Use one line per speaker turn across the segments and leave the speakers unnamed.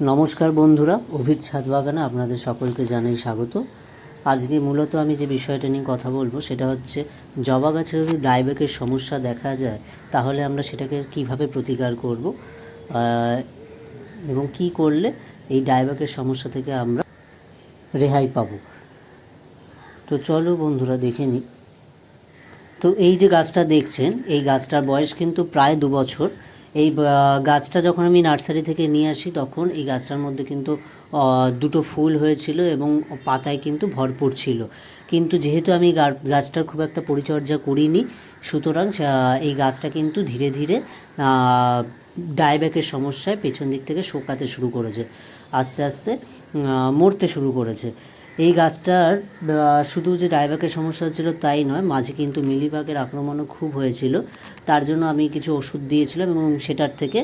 নমস্কার বন্ধুরা অভির ছাদ বাগানে আপনাদের সকলকে জানাই স্বাগত। আজকে মূলত আমি যে বিষয়টা নিয়ে কথা বলব, সেটা হচ্ছে জবা গাছে যদি ডাইবেকের সমস্যা দেখা যায়, তাহলে আমরা সেটাকে কীভাবে প্রতিকার করব এবং কি করলে এই ডাইবেকের সমস্যা থেকে আমরা রেহাই পাবো। তো চলো বন্ধুরা, দেখে নিই। তো এই যে গাছটা দেখছেন, এই গাছটার বয়স কিন্তু প্রায় দু বছর। এই গাছটা যখন আমি নার্সারি থেকে নিয়ে আসি, তখন এই গাছটার মধ্যে কিন্তু দুটো ফুল হয়েছিল এবং পাতায় কিন্তু ভরপুর ছিল। কিন্তু যেহেতু আমি গাছটার খুব একটা পরিচর্যা করিনি, সুতরাং এই গাছটা কিন্তু ধীরে ধীরে ডায়ব্যাকের সমস্যায় পেছন দিক থেকে শোকাতে শুরু করেছে। আস্তে আস্তে মরতে শুরু করেছে। এই গাছটার শুধু যে ডায়ব্যাকের সমস্যা ছিল তাই নয়, মাঝে কিন্তু মিলিবাগের আক্রমণও খুব হয়েছিল। তার জন্য আমি কিছু ওষুধ দিয়েছিলাম এবং সেটার থেকে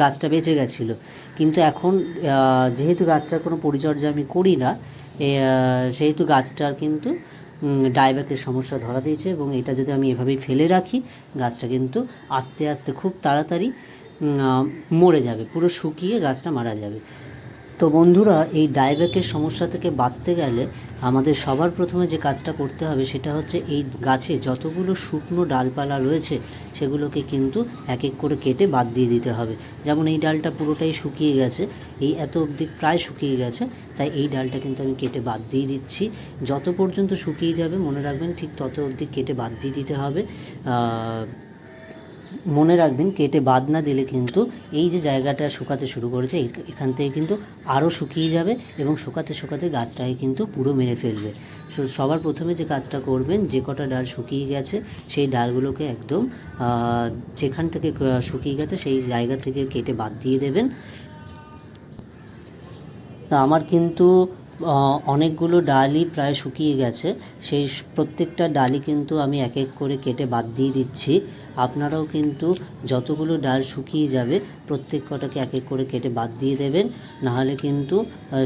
গাছটা বেঁচে গেছিল। কিন্তু এখন যেহেতু গাছটার কোনো পরিচর্যা আমি করি না সেহেতু গাছটার কিন্তু ডায়ব্যাকের সমস্যা ধরা দিয়েছে এবং এটা যদি আমি এভাবেই ফেলে রাখি, গাছটা কিন্তু আস্তে আস্তে খুব তাড়াতাড়ি মরে যাবে, পুরো শুকিয়ে গাছটা মারা যাবে। তো বন্ধুরা, এই ডায়ব্যাকের সমস্যা থেকে বাঁচতে গেলে আমাদের সবার প্রথমে যে কাজটা করতে হবে সেটা হচ্ছে এই গাছে যতগুলো শুকনো ডালপালা রয়েছে সেগুলোকে কিন্তু এক এক করে কেটে বাদ দিয়ে দিতে হবে। যেমন এই ডালটা পুরোটাই শুকিয়ে গেছে, এই এত অবধি প্রায় শুকিয়ে গেছে, তাই এই ডালটা কিন্তু আমি কেটে বাদ দিয়ে দিচ্ছি। যত পর্যন্ত শুকিয়ে যাবে, মনে রাখবেন ঠিক তত অবধি কেটে বাদ দিয়ে দিতে হবে। মনে রাখবেন, কেটে বাদ না দিলে কিন্তু এই যে জায়গাটা শুকাতে শুরু করেছে এখান থেকে কিন্তু আরও শুকিয়ে যাবে এবং শুকাতে শুকাতে গাছটাকে কিন্তু পুরো মেরে ফেলবে। সবার প্রথমে যে কাজটা করবেন, যে কটা ডাল শুকিয়ে গেছে, সেই ডালগুলোকে একদম যেখান থেকে শুকিয়ে গেছে, সেই জায়গা থেকে কেটে বাদ দিয়ে দেবেন। আমার কিন্তু অনেকগুলো ডালই প্রায় শুকিয়ে গেছে। সেই প্রত্যেকটা ডালই কিন্তু আমি এক এক করে কেটে বাদ দিয়ে দিচ্ছি। আপনারাও কিন্তু যতগুলো ডাল শুকিয়ে যাবে, প্রত্যেক কটাকে এক এক করে কেটে বাদ দিয়ে দেবেন। নাহলে কিন্তু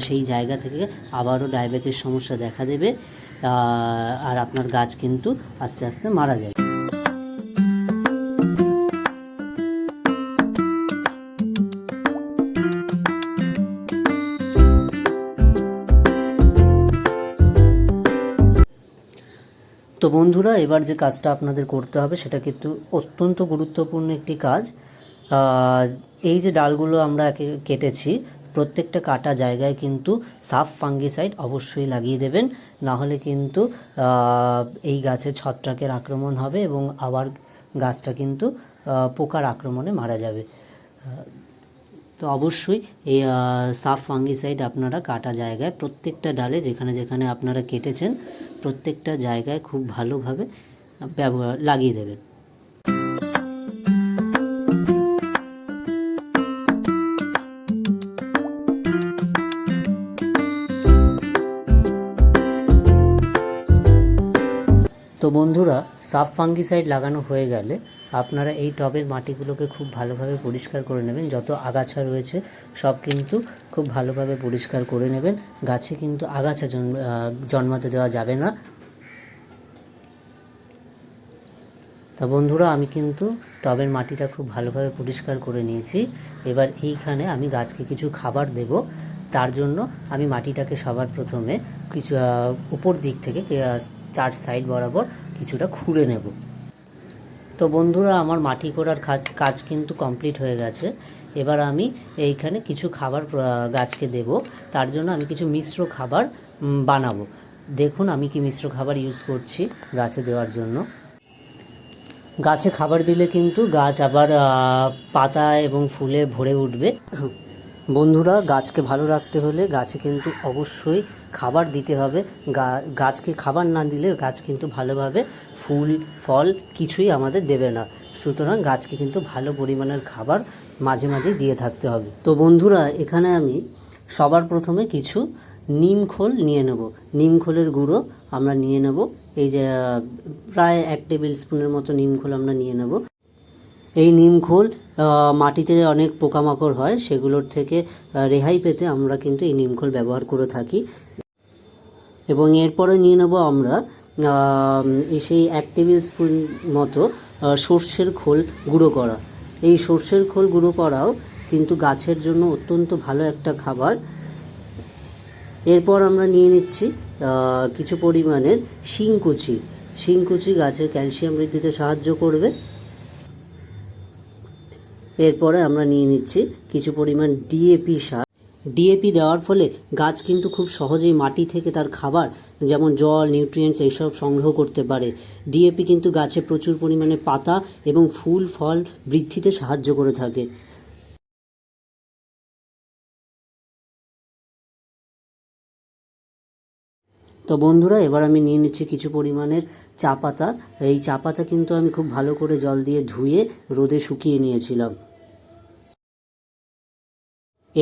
সেই জায়গা থেকে আবারও ডায়াবেটিস সমস্যা দেখা দেবে। আর আপনার গাছ কিন্তু আস্তে আস্তে মারা যাবে। তো বন্ধুরা, এবার যে কাজটা আপনাদের করতে হবে সেটা কিন্তু অত্যন্ত গুরুত্বপূর্ণ একটি কাজ। এই যে ডালগুলো আমরা কেটেছি, প্রত্যেকটা কাটা জায়গায় কিন্তু সাফ ফাঙ্গিসাইড অবশ্যই লাগিয়ে দেবেন। না হলে কিন্তু এই গাছে ছত্রাকের আক্রমণ হবে এবং আবার গাছটা কিন্তু পোকার আক্রমণে মারা যাবে। তো অবশ্যই এই সাফ ফাঙ্গিসাইড আপনারা কাটা জায়গায় প্রত্যেকটা ডালে যেখানে যেখানে আপনারা কেটেছেন প্রত্যেকটা জায়গায় খুব ভালোভাবে ব্যবহার লাগিয়ে দেবেন। বন্ধুরা সাফ ফাঙ্গিসাইড লাগানো হয়ে গেলে আপনারা এই টবের মাটিগুলোকে খুব ভালোভাবে পরিষ্কার করে নেবেন। যত আগাছা রয়েছে, সব কিন্তু খুব ভালোভাবে পরিষ্কার করে নেবেন। গাছে কিন্তু আগাছা জন্মাতে দেওয়া যাবে না। তা বন্ধুরা, আমি কিন্তু টবের মাটিটা খুব ভালোভাবে পরিষ্কার করে নিয়েছি। এবার এইখানে আমি গাছকে কিছু খাবার দেব। তার জন্য আমি মাটিটাকে সবার প্রথমে কিছু উপর দিক থেকে চার সাইড বরাবর কিছুটা খুঁড়ে নেব। তো বন্ধুরা, আমার মাটি করার কাজ কাজ কিন্তু কমপ্লিট হয়ে গেছে। এবার আমি এইখানে কিছু খাবার গাছকে দেব। তার জন্য আমি কিছু মিশ্র খাবার বানাবো। দেখুন আমি কি মিশ্র খাবার ইউজ করছি গাছে দেওয়ার জন্য। গাছে খাবার দিলে কিন্তু গাছ আবার পাতা এবং ফুলে ভরে উঠবে। বন্ধুরা, গাছকে ভালো রাখতে হলে গাছে কিন্তু অবশ্যই খাবার দিতে হবে। গাছকে খাবার না দিলে গাছ কিন্তু ভালোভাবে ফুল, ফল কিছুই আমাদের দেবে না। সুতরাং গাছকে কিন্তু ভালো পরিমাণের খাবার মাঝে মাঝেই দিয়ে থাকতে হবে। তো বন্ধুরা, এখানে আমি সবার প্রথমে কিছু নিম খোল নিয়ে নেব। নিম খোলের গুঁড়ো আমরা নিয়ে নেব। এই যে প্রায় এক টেবিল স্পুনের মতো নিম খোল আমরা নিয়ে নেব। এই নিমখোল আহ, মাটিতে অনেক পোকামাকড় হয় সেগুলোর থেকে রেহাই পেতে আমরা কিন্তু এই নিমখোল ব্যবহার করে থাকি। এবং এরপরে নিয়ে নেব আমরা সেই এক টেবিল স্পুন মতো সর্ষের খোল গুঁড়ো করা। এই সর্ষের খোল গুঁড়ো করাও কিন্তু গাছের জন্য অত্যন্ত ভালো একটা খাবার। এরপর আমরা নিয়ে নিচ্ছি কিছু পরিমাণের শিংকুচি। শিংকুচি গাছের ক্যালসিয়াম বৃদ্ধিতে সাহায্য করবে। এরপরে আমরা নিয়ে নিচ্ছি কিছু পরিমাণ ডিএপি সার। ডিএপি দেওয়ার ফলে গাছ কিন্তু খুব সহজেই মাটি থেকে তার খাবার, যেমন জল নিউট্রিয়েন্টস এইসব সংগ্রহ করতে পারে। ডিএপি কিন্তু গাছে প্রচুর পরিমাণে পাতা এবং ফুল, ফল বৃদ্ধিতে সাহায্য করে থাকে। তো বন্ধুরা, এবার আমি নিয়ে নিচ্ছি কিছু পরিমাণের চা পাতা। এই চা পাতা কিন্তু আমি খুব ভালো করে জল দিয়ে ধুয়ে রোদে শুকিয়ে নিয়েছিলাম।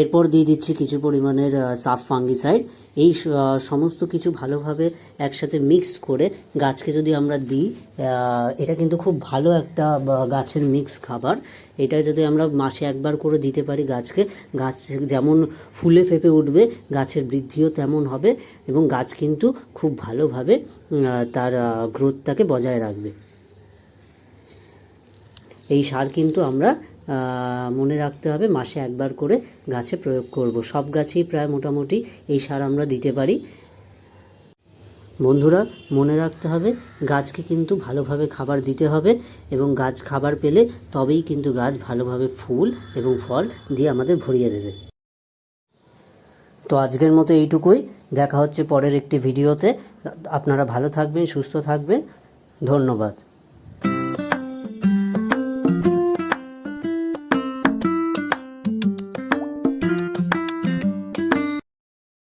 এরপর দিয়ে দিচ্ছি কিছু পরিমাণের সাফ ফাঙ্গিসাইড। এই সমস্ত কিছু ভালোভাবে একসাথে মিক্স করে গাছকে যদি আমরা দিই এটা কিন্তু খুব ভালো একটা গাছের মিক্স খাবার। এটা যদি আমরা মাসে একবার করে দিতে পারি গাছকে, গাছ যেমন ফুলে ফেপে উঠবে, গাছের বৃদ্ধিও তেমন হবে এবং গাছ কিন্তু খুব ভালোভাবে তার গ্রোথটাকে বজায় রাখবে। এই সার কিন্তু আমরা মনে রাখতে হবে, মাসে একবার করে গাছে প্রয়োগ করব। সব গাছেই প্রায় মোটামুটি এই সার আমরা দিতে পারি। বন্ধুরা, মনে রাখতে হবে, গাছকে কিন্তু ভালোভাবে খাবার দিতে হবে এবং গাছ খাবার পেলে তবেই কিন্তু গাছ ভালোভাবে ফুল এবং ফল দিয়ে আমাদের ভরিয়ে দেবে। তো আজকের মতো এইটুকুই। দেখা হচ্ছে পরের একটি ভিডিওতে। আপনারা ভালো থাকবেন, সুস্থ থাকবেন। ধন্যবাদ।